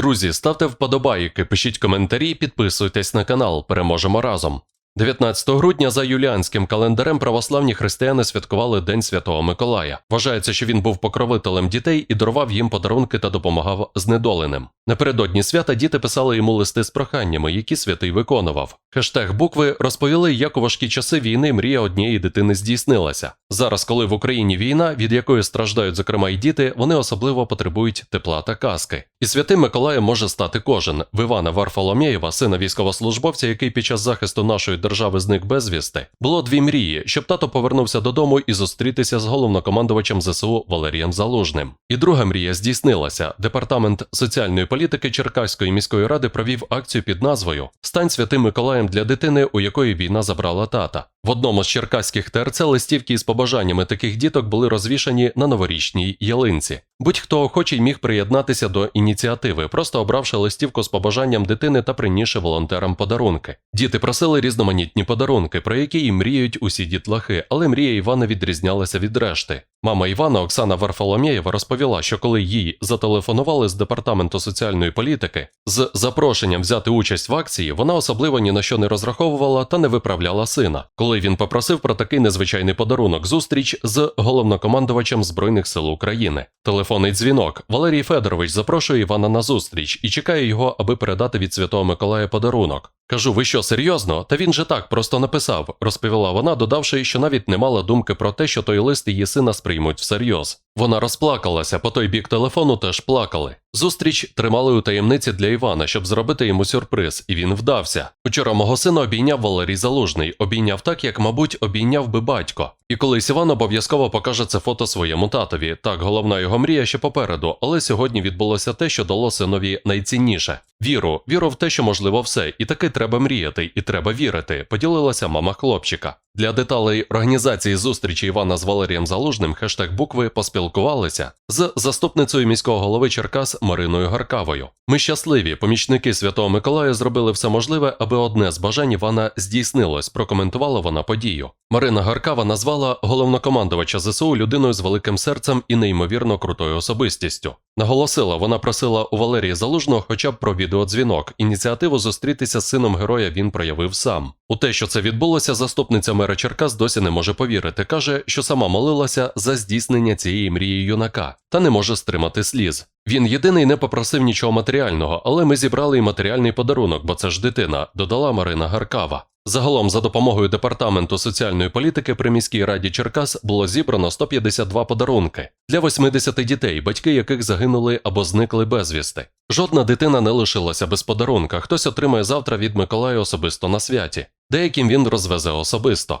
Друзі, ставте вподобайки, пишіть коментарі, підписуйтесь на канал. Переможемо разом. 19 грудня за юліанським календарем православні християни святкували День Святого Миколая. Вважається, що він був покровителем дітей і дарував їм подарунки та допомагав знедоленим. Напередодні свята діти писали йому листи з проханнями, які святий виконував. Хештег букви розповіли, як у важкі часи війни мрія однієї дитини здійснилася. Зараз, коли в Україні війна, від якої страждають зокрема й діти, вони особливо потребують тепла та казки. І святим Миколаєм може стати кожен. В Івана Варфоломєєва, сина військовослужбовця, який під час захисту нашої держави зник безвісти, було дві мрії, щоб тато повернувся додому і зустрітися з головнокомандувачем ЗСУ Валерієм Залужним. І друга мрія здійснилася. Департамент соціальної політики Черкаської міської ради провів акцію під назвою Стань святим Миколаєм для дитини, у якої війна забрала тата. В одному з черкаських ТРЦ листівки із побажаннями таких діток були розвішані на новорічній ялинці. Будь-хто охочий міг приєднатися до ініціативи, просто обравши листівку з побажанням дитини та принісши волонтерам подарунки. Діти просили різноманітні подарунки, про які і мріють усі дітлахи, але мрія Івана відрізнялася від решти. Мама Івана Оксана Варфоломєєва розповіла, що коли їй зателефонували з департаменту соціальної політики з запрошенням взяти участь в акції, вона особливо ні на що не розраховувала та не виправляла сина. Коли він попросив про такий незвичайний подарунок зустріч з головнокомандувачем Збройних сил України. Телефонний дзвінок. Валерій Федорович запрошує Івана на зустріч і чекає його, аби передати від Святого Миколая подарунок. Кажу, ви що, серйозно? Та він же так просто написав, розповіла вона, додавши, що навіть не мала думки про те, що той лист її сина сприймуть всерйоз. Вона розплакалася, по той бік телефону теж плакали. Зустріч тримали у таємниці для Івана, щоб зробити йому сюрприз, і він вдався. Учора мого сина обійняв Валерій Залужний, обійняв так, як, мабуть, обійняв би батько. І колись Іван обов'язково покаже це фото своєму татові. Так, головна його мрія ще попереду, але сьогодні відбулося те, що дало синові найцінніше. Віру, віру в те, що можливо все, і таки треба мріяти, і треба вірити, поділилася мама хлопчика. Для деталей організації зустрічі Івана з Валерієм Залужним хештег букви поспілкувалися з заступницею міського голови Черкас Мариною Гаркавою. Ми щасливі, помічники Святого Миколая зробили все можливе, аби одне з бажань Івана здійснилось. Прокоментувала вона подію. Марина Гаркава назвала головнокомандувача ЗСУ людиною з великим серцем і неймовірно крутою особистістю. Наголосила, вона просила у Валерії Залужного хоча б про відеодзвінок. Ініціативу зустрітися з сином героя він проявив сам. У те, що це відбулося, заступниця мера Черкас досі не може повірити. каже, що сама молилася за здійснення цієї мрії юнака та не може стримати сліз. Він єдиний не попросив нічого матеріального, але ми зібрали й матеріальний подарунок, бо це ж дитина, додала Марина Гаркава. Загалом, за допомогою департаменту соціальної політики при міській раді Черкас було зібрано 152 подарунки для 80 дітей, батьки яких загинули або зникли безвісти. Жодна дитина не лишилася без подарунка. Хтось отримає завтра від Миколая особисто на святі, деяким він розвезе особисто.